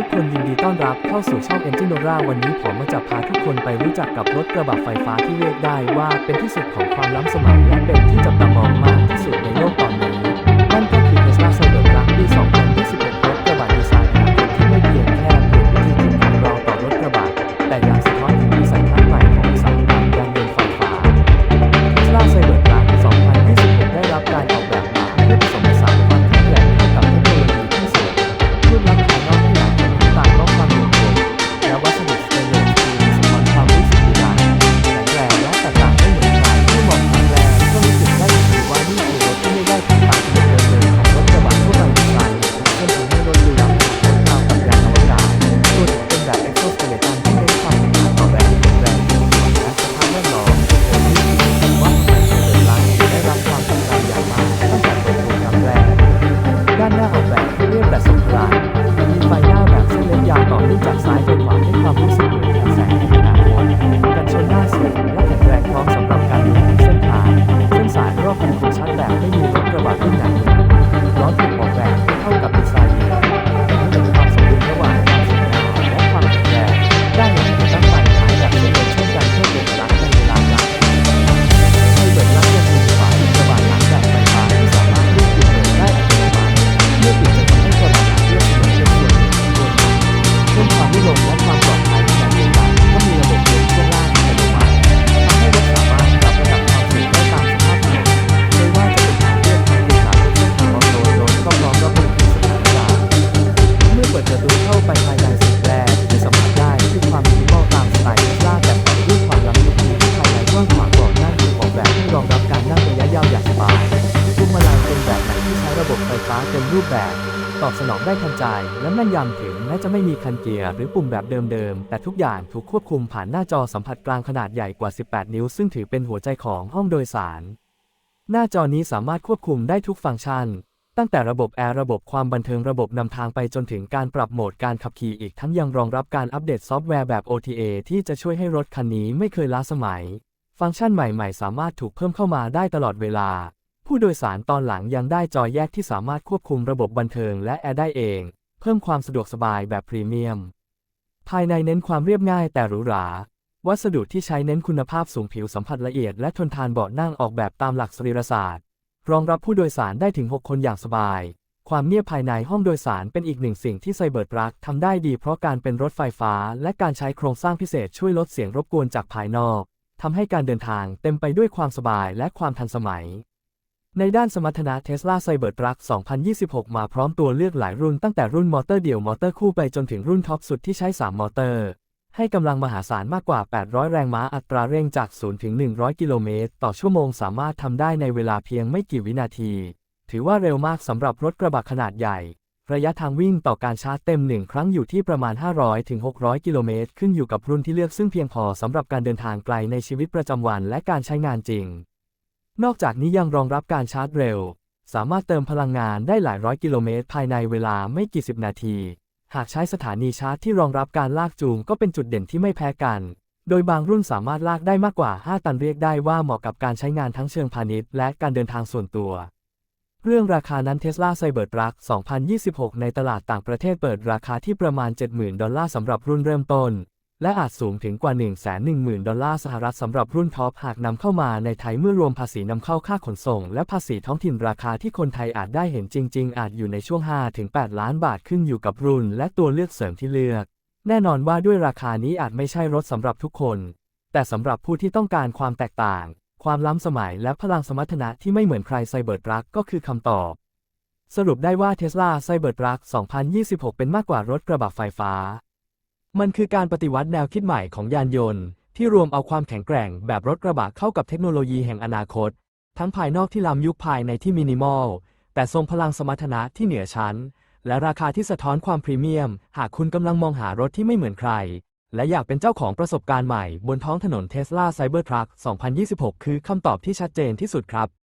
ทุกคนยินดีต้อนรับเข้าสู่ช่อง Engine Nora วันนี้ผมมาจะพาทุกคนไปรู้จักกับรถกระบะไฟฟ้าที่เรียกได้ว่าเป็นที่สุดของความล้ำสมัยและเป็นที่จับตามองมากที่สุดในโลกตอนนี้นั่น รูปแบบ ตอบสนองได้ทันใจ และแม่นยำถึงแม้จะไม่มีคันเกียร์หรือปุ่มแบบเดิมๆ แต่ทุกอย่างถูกควบคุมผ่านหน้าจอสัมผัสกลางขนาดใหญ่กว่า 18 นิ้ว ซึ่งถือเป็นหัวใจของห้องโดยสาร หน้าจอนี้สามารถควบคุมได้ทุกฟังก์ชัน ตั้งแต่ระบบแอร์ระบบความบันเทิงระบบนำทางไปจนถึงการปรับโหมดการขับขี่อีกทั้งยังรองรับการอัปเดตซอฟต์แวร์แบบ OTA ที่จะช่วยให้รถคันนี้ไม่เคยล้าสมัย ฟังก์ชันใหม่ ๆ สามารถถูกเพิ่มเข้ามาได้ตลอดเวลา ผู้โดยสารตอนหลังยังได้จอแยกที่สามารถควบคุมระบบบันเทิงและแอร์ได้เอง เพิ่มความสะดวกสบายแบบพรีเมียม ภายในเน้นความเรียบง่ายแต่หรูหรา วัสดุที่ใช้เน้นคุณภาพสูงผิวสัมผัสละเอียดและทนทานเบาะนั่งออกแบบตามหลักสรีรศาสตร์ รองรับผู้โดยสารได้ถึง 6 คนอย่างสบาย ความเงียบภายในห้องโดยสารเป็นอีกหนึ่งสิ่งที่ไซเบิร์ตรักทำได้ดีเพราะการเป็นรถไฟฟ้า และการใช้โครงสร้างพิเศษช่วยลดเสียงรบกวนจากภายนอกทำให้การเดินทางเต็มไปด้วยความสบายและความทันสมัย ในด้านสมรรถนะ Tesla Cybertruck 2026 มาพร้อมตัวเลือกหลายรุ่นตั้งแต่รุ่นมอเตอร์เดี่ยวมอเตอร์คู่ไปจนถึงรุ่นท็อปสุดที่ใช้ 3 มอเตอร์ ให้กำลังมหาศาลมากกว่า 800 แรงม้าอัตราเร่งจาก 0 ถึง 100 กิโลเมตร ต่อชั่วโมงสามารถทำได้ในเวลาเพียงไม่กี่วินาที ถือว่าเร็วมากสำหรับรถกระบะขนาดใหญ่ ระยะทางวิ่งต่อการชาร์จเต็มหนึ่งครั้งอยู่ที่ประมาณ 500 ถึง 600 กิโลเมตรขึ้นอยู่กับรุ่นที่เลือกซึ่งเพียงพอสำหรับการเดินทางไกลในชีวิตประจำวันและการใช้งานจริง นอกจากนี้ยังรองรับการชาร์จเร็ว สามารถเติมพลังงานได้หลายร้อยกิโลเมตรภายในเวลาไม่กี่สิบนาที หากใช้สถานีชาร์จที่รองรับการลากจูงก็เป็นจุดเด่นที่ไม่แพ้กัน โดยบางรุ่นสามารถลากได้มากกว่า 5 ตันเรียกได้ว่าเหมาะกับการใช้งานทั้งเชิงพาณิชย์และการเดินทางส่วนตัว เรื่องราคานั้น Tesla Cybertruck 2026 ในตลาดต่างประเทศเปิดราคาที่ประมาณ 70,000 ดอลลาร์สำหรับรุ่นเริ่มต้น และอาจสูงถึงกว่า 110,000 ดอลลาร์สหรัฐสำหรับรุ่นท็อปหากนำเข้ามาในไทยเมื่อรวมภาษีนำเข้าค่าขนส่ง และภาษีท้องถิ่นราคาที่คนไทยอาจได้เห็นจริง ๆ อาจอยู่ในช่วง 5-8 ล้านบาทขึ้นอยู่กับรุ่น และตัวเลือกเสริมที่เลือก แน่นอนว่าด้วยราคานี้อาจไม่ใช่รถสำหรับทุกคน แต่สำหรับผู้ที่ต้องการความแตกต่าง ความล้ำสมัยและพลังสมรรถนะที่ไม่เหมือนใครไซเบิร์ตรักก็คือคำตอบ สรุปได้ว่า Tesla Cybertruck 2026 เป็นมากกว่ารถกระบะไฟฟ้า มันคือการปฏิวัติแนวคิดใหม่ของยานยนต์ ที่รวมเอาความแข็งแกร่งแบบรถกระบะเข้ากับเทคโนโลยีแห่งอนาคต ทั้งภายนอกที่ล้ำยุคภายในที่มินิมอล แต่ทรงพลังสมรรถนะที่เหนือชั้น และราคาที่สะท้อนความพรีเมียม หากคุณกำลังมองหารถที่ไม่เหมือนใคร และอยากเป็นเจ้าของประสบการณ์ใหม่บนท้องถนน Tesla Cybertruck 2026 คือคำตอบที่ชัดเจนที่สุดครับ